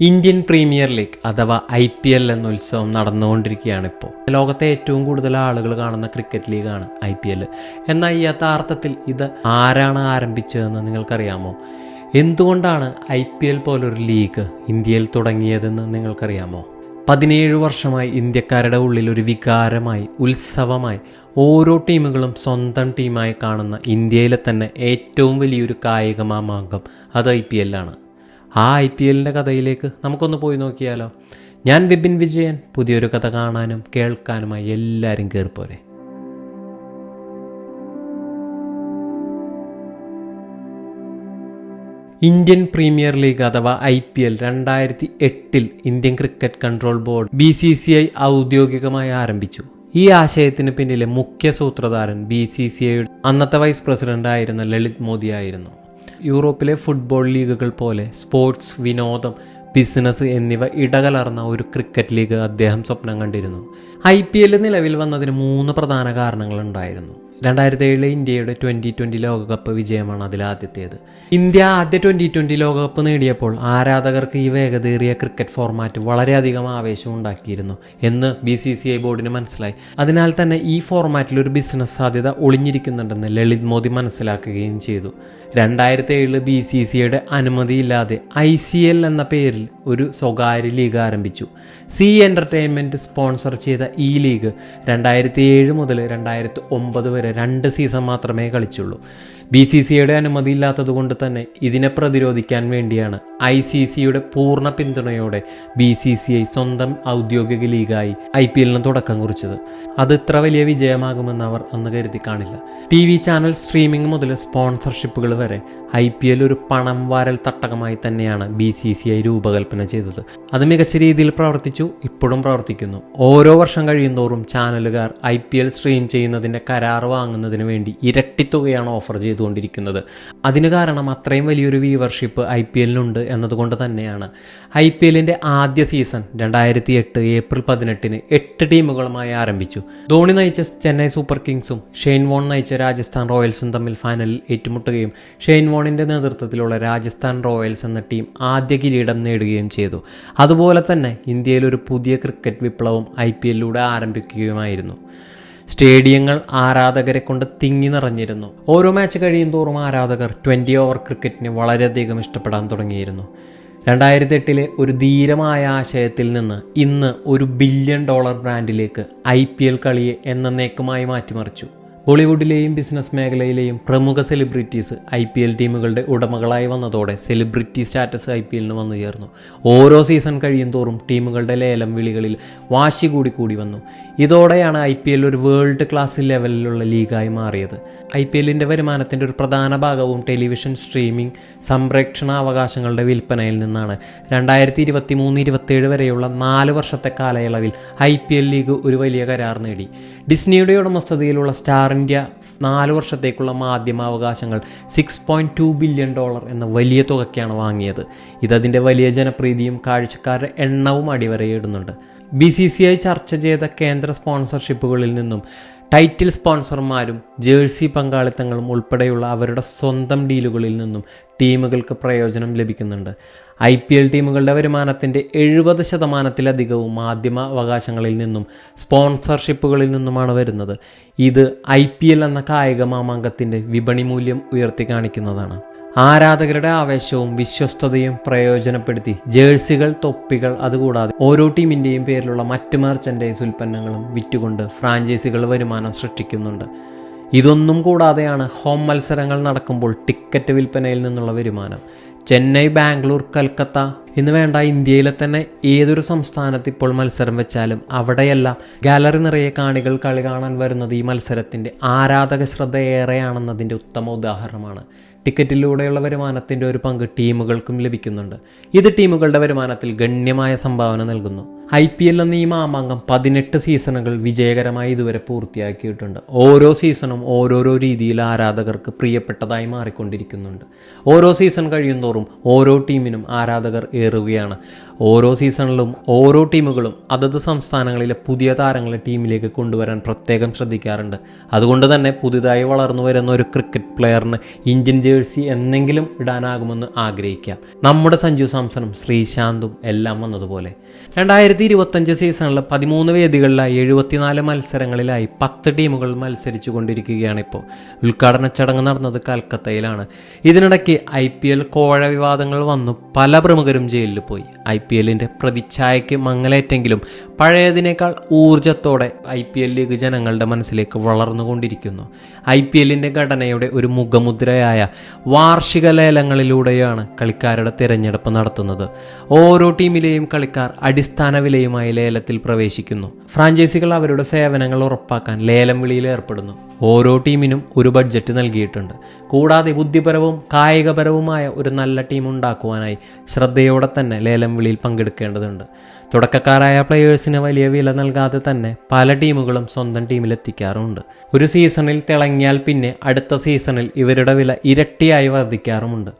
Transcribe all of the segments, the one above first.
Indian premier league അഥവാ I P L എന്ന ഉത്സവം നടന്നുകൊണ്ടിരിക്കുകയാണ് ഇപ്പോൾ. ലോകത്തെ ഏറ്റവും കൂടുതൽ ആളുകൾ കാണുന്ന ക്രിക്കറ്റ് ലീഗാണ് ഐ പി എൽ. എന്നാൽ യഥാർത്ഥത്തിൽ ഇത് ആരാണ് ആരംഭിച്ചതെന്ന് നിങ്ങൾക്കറിയാമോ? എന്തുകൊണ്ടാണ് ഐ പി എൽ പോലൊരു ലീഗ് ഇന്ത്യയിൽ തുടങ്ങിയതെന്ന് നിങ്ങൾക്കറിയാമോ? പതിനേഴ് വർഷമായി ഇന്ത്യക്കാരുടെ ഉള്ളിൽ ഒരു വികാരമായി ഉത്സവമായി ഓരോ ടീമുകളും സ്വന്തം ടീമായി കാണുന്ന ഇന്ത്യയിലെ തന്നെ ഏറ്റവും വലിയൊരു കായിക മാമാങ്കം അത് ഐ പി എല്ലാണ് ആ ഐ പി എല്ലിന്റെ കഥയിലേക്ക് നമുക്കൊന്ന് പോയി നോക്കിയാലോ? ഞാൻ വിപിൻ വിജയൻ. പുതിയൊരു കഥ കാണാനും കേൾക്കാനുമായി എല്ലാവരും കയറിപ്പോരെ ഇന്ത്യൻ പ്രീമിയർ ലീഗ് അഥവാ ഐ പി എൽ രണ്ടായിരത്തി എട്ടിൽ Indian cricket control board B C C I ഔദ്യോഗികമായി ആരംഭിച്ചു. ഈ ആശയത്തിന് പിന്നിലെ മുഖ്യ സൂത്രധാരൻ ബി സി സി ഐയുടെ അന്നത്തെ വൈസ് പ്രസിഡന്റ് ആയിരുന്ന ലളിത് മോദി ആയിരുന്നു യൂറോപ്പിലെ ഫുട്ബോൾ ലീഗുകൾ പോലെ സ്പോർട്സ് വിനോദം ബിസിനസ് എന്നിവ ഇടകലർന്ന ഒരു ക്രിക്കറ്റ് ലീഗ് അദ്ദേഹം സ്വപ്നം കണ്ടിരുന്നു. ഐ പി എൽ നിലവിൽ വന്നതിന് മൂന്ന് പ്രധാന കാരണങ്ങളുണ്ടായിരുന്നു. രണ്ടായിരത്തി ഏഴിലെ ഇന്ത്യയുടെ ട്വന്റി ട്വന്റി ലോകകപ്പ് വിജയമാണ് അതിലാദ്യത്തേത് ഇന്ത്യ ആദ്യ ട്വന്റി ട്വന്റി ലോകകപ്പ് നേടിയപ്പോൾ ആരാധകർക്ക് ഈ വേഗതേറിയ ക്രിക്കറ്റ് ഫോർമാറ്റ് വളരെയധികം ആവേശം ഉണ്ടാക്കിയിരുന്നു എന്ന് ബി സി സി ഐ ബോർഡിന് മനസ്സിലായി. അതിനാൽ തന്നെ ഈ ഫോർമാറ്റിൽ ഒരു ബിസിനസ് സാധ്യത ഒളിഞ്ഞിരിക്കുന്നുണ്ടെന്ന് ലളിത് മോദി മനസ്സിലാക്കുകയും ചെയ്തു. രണ്ടായിരത്തി ഏഴിൽ ബി സി സിയുടെ അനുമതിയില്ലാതെ ഐ സി എൽ എന്ന പേരിൽ ഒരു സ്വകാര്യ ലീഗ് ആരംഭിച്ചു. സി എന്റർടൈൻമെന്റ് സ്പോൺസർ ചെയ്ത ഈ ലീഗ് രണ്ടായിരത്തി ഏഴ് മുതൽ രണ്ടായിരത്തി ഒമ്പത് വരെ രണ്ട് സീസൺ മാത്രമേ കളിച്ചുള്ളൂ. ബി സി സിയുടെ അനുമതി ഇല്ലാത്തതുകൊണ്ട് തന്നെ ഇതിനെ പ്രതിരോധിക്കാൻ വേണ്ടിയാണ് ഐ സി സിയുടെ പൂർണ പിന്തുണയോടെ ബി സി സി ഐ സ്വന്തം ഔദ്യോഗിക ലീഗായി ഐ പി എല്ലിന് തുടക്കം കുറിച്ചത്. അത് ഇത്ര വലിയ വിജയമാകുമെന്ന് അവർ അന്ന് കരുതി കാണില്ല. ടി വി ചാനൽ സ്ട്രീമിംഗ് മുതൽ സ്പോൺസർഷിപ്പുകൾ വരെ ഐ പി എൽ ഒരു പണം വാരൽ തട്ടകമായി തന്നെയാണ് ബി സി സി ഐ രൂപകൽപ്പന ചെയ്തത്. അത് മികച്ച രീതിയിൽ പ്രവർത്തിച്ചു ഇപ്പോഴും പ്രവർത്തിക്കുന്നു. ഓരോ വർഷം കഴിയുന്തോറും ചാനലുകാർ ഐ പി എൽ സ്ട്രീം ചെയ്യുന്നതിന്റെ കരാർ വാങ്ങുന്നതിന് വേണ്ടി ഇരട്ടി തുകയാണ് ഓഫർ ചെയ്തുകൊണ്ടിരിക്കുന്നത്. അതിന് കാരണം അത്രയും വലിയൊരു വ്യൂവർഷിപ്പ് ഐ പി എല്ലിനുണ്ട് എന്നതുകൊണ്ട് തന്നെയാണ്. ഐ പി എല്ലിന്റെ ആദ്യ സീസൺ രണ്ടായിരത്തി എട്ട് ഏപ്രിൽ പതിനെട്ടിന് എട്ട് ടീമുകളുമായി ആരംഭിച്ചു. ധോണി നയിച്ച ചെന്നൈ സൂപ്പർ കിങ്സും ഷെയ്ൻ വോൺ നയിച്ച രാജസ്ഥാൻ റോയൽസും തമ്മിൽ ഫൈനലിൽ ഏറ്റുമുട്ടുകയും ഷെയ്ൻ വോണിന്റെ നേതൃത്വത്തിലുള്ള രാജസ്ഥാൻ റോയൽസ് എന്ന ടീം ആദ്യ കിരീടം നേടുകയും ചെയ്തു. അതുപോലെ തന്നെ ഇന്ത്യയിൽ ഒരു പുതിയ ക്രിക്കറ്റ് വിപ്ലവം ഐ പി എല്ലിലൂടെ ആരംഭിക്കുകയുമായിരുന്നു. സ്റ്റേഡിയങ്ങൾ ആരാധകരെ കൊണ്ട് തിങ്ങി നിറഞ്ഞിരുന്നു. ഓരോ മാച്ച് കഴിയും തോറും ആരാധകർ ട്വന്റി ഓവർ ക്രിക്കറ്റിനെ വളരെയധികം ഇഷ്ടപ്പെടാൻ തുടങ്ങിയിരുന്നു. രണ്ടായിരത്തി എട്ടിലെ ഒരു ധീരമായ ആശയത്തിൽ നിന്ന് ഇന്ന് ഒരു ബില്യൺ ഡോളർ ബ്രാൻഡിലേക്ക് ഐ പി എൽ കളിയെ എന്നേക്കുമായി മാറ്റിമറിച്ചു. ബോളിവുഡിലെയും ബിസിനസ് മേഖലയിലെയും പ്രമുഖ സെലിബ്രിറ്റീസ് ഐ പി എൽ ടീമുകളുടെ ഉടമകളായി വന്നതോടെ സെലിബ്രിറ്റി സ്റ്റാറ്റസ് ഐ പി എല്ലിന് വന്നു ചേർന്നു. ഓരോ സീസൺ കഴിയും തോറും ടീമുകളുടെ ലേലം വിളികളിൽ വാശി കൂടി കൂടി വന്നു. ഇതോടെയാണ് ഐ പി എൽ ഒരു വേൾഡ് ക്ലാസ് ലെവലിലുള്ള ലീഗായി മാറിയത്. ഐ പി എല്ലിന്റെ വരുമാനത്തിന്റെ ഒരു പ്രധാന ഭാഗവും ടെലിവിഷൻ സ്ട്രീമിംഗ് സംരക്ഷണ അവകാശങ്ങളുടെ വിൽപ്പനയിൽ നിന്നാണ്. രണ്ടായിരത്തി ഇരുപത്തി മൂന്ന് ഇരുപത്തേഴ് വരെയുള്ള നാല് വർഷത്തെ കാലയളവിൽ ഐ പി എൽ ലീഗ് ഒരു വലിയ കരാർ നേടി. ഡിസ്നിയുടെ ഉടമസ്ഥതയിലുള്ള സ്റ്റാർ ഇന്ത്യ നാല് വർഷത്തേക്കുള്ള മാധ്യമാവകാശങ്ങൾ six point two billion dollar എന്ന വലിയ തുകയ്ക്കാണ് വാങ്ങിയത്. ഇതതിന്റെ വലിയ ജനപ്രീതിയും കാഴ്ചക്കാരുടെ എണ്ണവും അടിവരയിടുന്നുണ്ട്. ബി സി സി ഐ ചർച്ച ചെയ്ത കേന്ദ്ര സ്പോൺസർഷിപ്പുകളിൽ നിന്നും ടൈറ്റിൽ സ്പോൺസർമാരും ജേഴ്സി പങ്കാളിത്തങ്ങളും ഉൾപ്പെടെയുള്ള അവരുടെ സ്വന്തം ഡീലുകളിൽ നിന്നും ടീമുകൾക്ക് പ്രയോജനം ലഭിക്കുന്നുണ്ട്. ഐ പി എൽ ടീമുകളുടെ വരുമാനത്തിന്റെ എഴുപത് ശതമാനത്തിലധികവും മാധ്യമ അവകാശങ്ങളിൽ നിന്നും സ്പോൺസർഷിപ്പുകളിൽ നിന്നുമാണ് വരുന്നത്. ഇത് ഐ പി എൽ എന്ന കായിക മാമാങ്കത്തിന്റെ വിപണി മൂല്യം ഉയർത്തി കാണിക്കുന്നതാണ്. ആരാധകരുടെ ആവേശവും വിശ്വസ്തതയും പ്രയോജനപ്പെടുത്തി ജേഴ്സികൾ തൊപ്പികൾ അതുകൂടാതെ ഓരോ ടീമിന്റെയും പേരിലുള്ള മറ്റ് മെർച്ചൻഡൈസ് ഉൽപ്പന്നങ്ങളും വിറ്റുകൊണ്ട് ഫ്രാഞ്ചൈസികൾ വരുമാനം സൃഷ്ടിക്കുന്നുണ്ട്. ഇതൊന്നും കൂടാതെയാണ് ഹോം മത്സരങ്ങൾ നടക്കുമ്പോൾ ടിക്കറ്റ് വിൽപ്പനയിൽ നിന്നുള്ള വരുമാനം. ചെന്നൈ ബാംഗ്ലൂർ കൽക്കത്ത എന്ന് വേണ്ട ഇന്ത്യയിലെ തന്നെ ഏതൊരു സംസ്ഥാനത്ത് ഇപ്പോൾ മത്സരം വെച്ചാലും അവിടെയെല്ലാം ഗാലറി നിറയെ കാണികൾ കളി കാണാൻ വരുന്നത് ഈ മത്സരത്തിന്റെ ആരാധക ശ്രദ്ധ ഏറെയാണെന്നതിന്റെ ഉത്തമ ഉദാഹരണമാണ്. ടിക്കറ്റിലൂടെയുള്ള വരുമാനത്തിന്റെ ഒരു പങ്ക് ടീമുകൾക്കും ലഭിക്കുന്നുണ്ട്. ഇത് ടീമുകളുടെ വരുമാനത്തിൽ ഗണ്യമായ സംഭാവന നൽകുന്നു. ഐ പി എൽ എന്ന ഈ മാമാങ്കം പതിനെട്ട് സീസണുകൾ വിജയകരമായി ഇതുവരെ പൂർത്തിയാക്കിയിട്ടുണ്ട്. ഓരോ സീസണും ഓരോരോ രീതിയിൽ ആരാധകർക്ക് പ്രിയപ്പെട്ടതായി മാറിക്കൊണ്ടിരിക്കുന്നുണ്ട്. ഓരോ സീസൺ കഴിയുന്തോറും ഓരോ ടീമിനും ആരാധകർ ഏറുകയാണ്. ഓരോ സീസണിലും ഓരോ ടീമുകളും അതത് സംസ്ഥാനങ്ങളിലെ പുതിയ താരങ്ങളെ ടീമിലേക്ക് കൊണ്ടുവരാൻ പ്രത്യേകം ശ്രദ്ധിക്കാറുണ്ട്. അതുകൊണ്ട് തന്നെ പുതുതായി വളർന്നു വരുന്ന ഒരു ക്രിക്കറ്റ് പ്ലെയറിന് ഇന്ത്യൻ ജേഴ്സി എന്നെങ്കിലും ഇടാനാകുമെന്ന് ആഗ്രഹിക്കാം. നമ്മുടെ സഞ്ജു സാംസണും ശ്രീശാന്തും എല്ലാം വന്നതുപോലെ. രണ്ടായിരത്തി ഇരുപത്തഞ്ച് സീസണിൽ പതിമൂന്ന് വേദികളിലായി എഴുപത്തിനാല് മത്സരങ്ങളിലായി പത്ത് ടീമുകൾ മത്സരിച്ചു കൊണ്ടിരിക്കുകയാണ് ഇപ്പോൾ ഉദ്ഘാടന ചടങ്ങ് നടന്നത് കൽക്കത്തയിലാണ്. ഇതിനിടയ്ക്ക് ഐ പി എൽ കോഴ വിവാദങ്ങൾ വന്നു. പല പ്രമുഖരും ജയിലിൽ പോയി. ഐ പി എല്ലിന്റെ പ്രതിച്ഛായയ്ക്ക് മങ്ങലേറ്റെങ്കിലും പഴയതിനേക്കാൾ ഊർജത്തോടെ ഐ പി എൽ ലീഗ് ജനങ്ങളുടെ മനസ്സിലേക്ക് വളർന്നുകൊണ്ടിരിക്കുന്നു. ഐ പി എല്ലിന്റെ ഘടനയുടെ ഒരു മുഖമുദ്രയായ വാർഷിക ലേലങ്ങളിലൂടെയാണ് കളിക്കാരുടെ തിരഞ്ഞെടുപ്പ് നടത്തുന്നത്. ഓരോ ടീമിലെയും കളിക്കാർ അടിസ്ഥാന വിലയുമായി ലേലത്തിൽ പ്രവേശിക്കുന്നു. ഫ്രാഞ്ചൈസികൾ അവരുടെ സേവനങ്ങൾ ഉറപ്പാക്കാൻ ലേലം വിളിയിൽ ഏർപ്പെടുന്നു. ഓരോ ടീമിനും ഒരു ബഡ്ജറ്റ് നൽകിയിട്ടുണ്ട്. കൂടാതെ ബുദ്ധിപരവും കായികപരവുമായ ഒരു നല്ല ടീം ഉണ്ടാക്കുവാനായി ശ്രദ്ധയോടെ തന്നെ ലേലം വിളിയിൽ പങ്കെടുക്കേണ്ടതുണ്ട്. തുടക്കക്കാരായ പ്ലെയേഴ്സിന് വലിയ വില നൽകാതെ തന്നെ പല ടീമുകളും സ്വന്തം ടീമിലെത്തിക്കാറുമുണ്ട്. ഒരു സീസണിൽ തിളങ്ങിയാൽ പിന്നെ അടുത്ത സീസണിൽ ഇവരുടെ വില ഇരട്ടിയായി വർദ്ധിക്കാറുമുണ്ട്.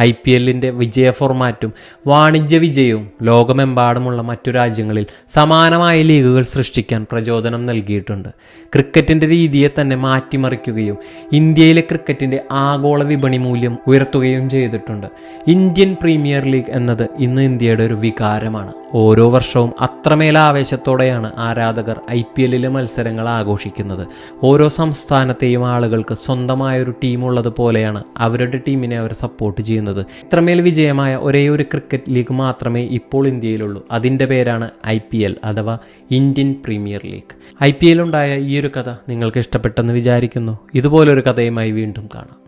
ഐ പി എല്ലിന്റെ വിജയ ഫോർമാറ്റും വാണിജ്യ വിജയവും ലോകമെമ്പാടുമുള്ള മറ്റു രാജ്യങ്ങളിൽ സമാനമായ ലീഗുകൾ സൃഷ്ടിക്കാൻ പ്രചോദനം നൽകിയിട്ടുണ്ട്. ക്രിക്കറ്റിന്റെ രീതിയെ തന്നെ മാറ്റിമറിക്കുകയും ഇന്ത്യയിലെ ക്രിക്കറ്റിന്റെ ആഗോള വിപണി മൂല്യം ഉയർത്തുകയും ചെയ്തിട്ടുണ്ട്. ഇന്ത്യൻ പ്രീമിയർ ലീഗ് എന്നത് ഇന്ന് ഇന്ത്യയുടെ ഒരു വികാരമാണ്. ഓരോ വർഷവും അത്രമേൽ ആവേശത്തോടെയാണ് ആരാധകർ ഐ പി എല്ലിലെ മത്സരങ്ങൾ ആഘോഷിക്കുന്നത്. ഓരോ സംസ്ഥാനത്തെയും ആളുകൾക്ക് സ്വന്തമായൊരു ടീം ടീമുള്ളത് പോലെയാണ് അവരുടെ ടീമിനെ അവർ സപ്പോർട്ട് ചെയ്യുന്നത്. ഇത്രമേൽ വിജയമായ ഒരേ ഒരു ക്രിക്കറ്റ് ലീഗ് മാത്രമേ ഇപ്പോൾ ഇന്ത്യയിലുള്ളൂ. അതിന്റെ പേരാണ് ഐ പി എൽ അഥവാ Indian premier league I P എല്ലുണ്ടായ ഈ ഒരു കഥ നിങ്ങൾക്ക് ഇഷ്ടപ്പെട്ടെന്ന് വിചാരിക്കുന്നു. ഇതുപോലൊരു കഥയുമായി വീണ്ടും കാണാം.